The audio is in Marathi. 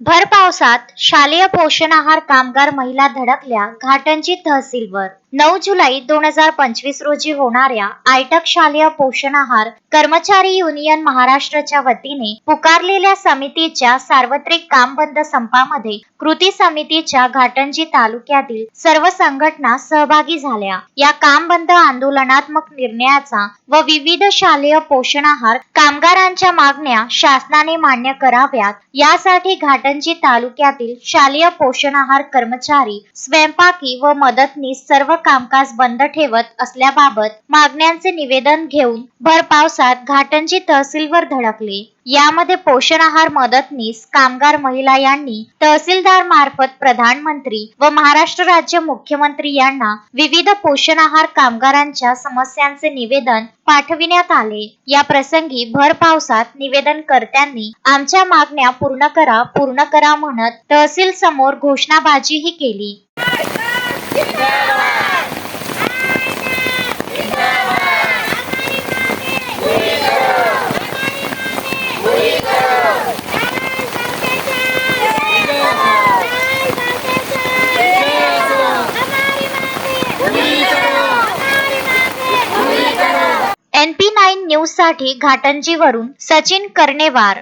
भर पावसात शालेय पोषण आहार कामगार महिला धडकल्या घाटंजी तहसीलवर. नऊ जुलै दोन हजार पंचवीस रोजी होणाऱ्या आयटक शालेय पोषण आहार कर्मचारी युनियन महाराष्ट्राच्या वतीने पुकारलेल्या समितीच्या सार्वत्रिक काम बंद संपामध्ये कृती समितीच्या घाटंजी तालुक्यातील सर्व संघटना सहभागी झाल्या. या काम बंद आंदोलनात्मक निर्णयाचा व विविध शालेय पोषण आहार कामगारांच्या मागण्या शासनाने मान्य कराव्यात यासाठी घाट घाटंजी तालुक्यातील शालेय पोषण आहार कर्मचारी स्वयंपाकी व मदतनीस सर्व कामकाज बंद ठेवत असल्याबाबत मागण्यांचे निवेदन घेऊन भर पावसात घाटंजी तहसीलवर धडकले. यामध्ये पोषण आहार मदतनीस कामगार महिला यांनी तहसीलदार मार्फत प्रधानमंत्री व महाराष्ट्र राज्य मुख्यमंत्री यांना विविध पोषण आहार कामगारांच्या समस्यांचे निवेदन पाठविण्यात आले. या प्रसंगी भर पावसात निवेदनकर्त्यांनी आमच्या मागण्या पूर्ण करा पूर्ण करा म्हणत तहसील समोर घोषणाबाजीही केली. एन पी नाईन न्यूजसाठी घाटंजीवरून सचिन कर्णेवार.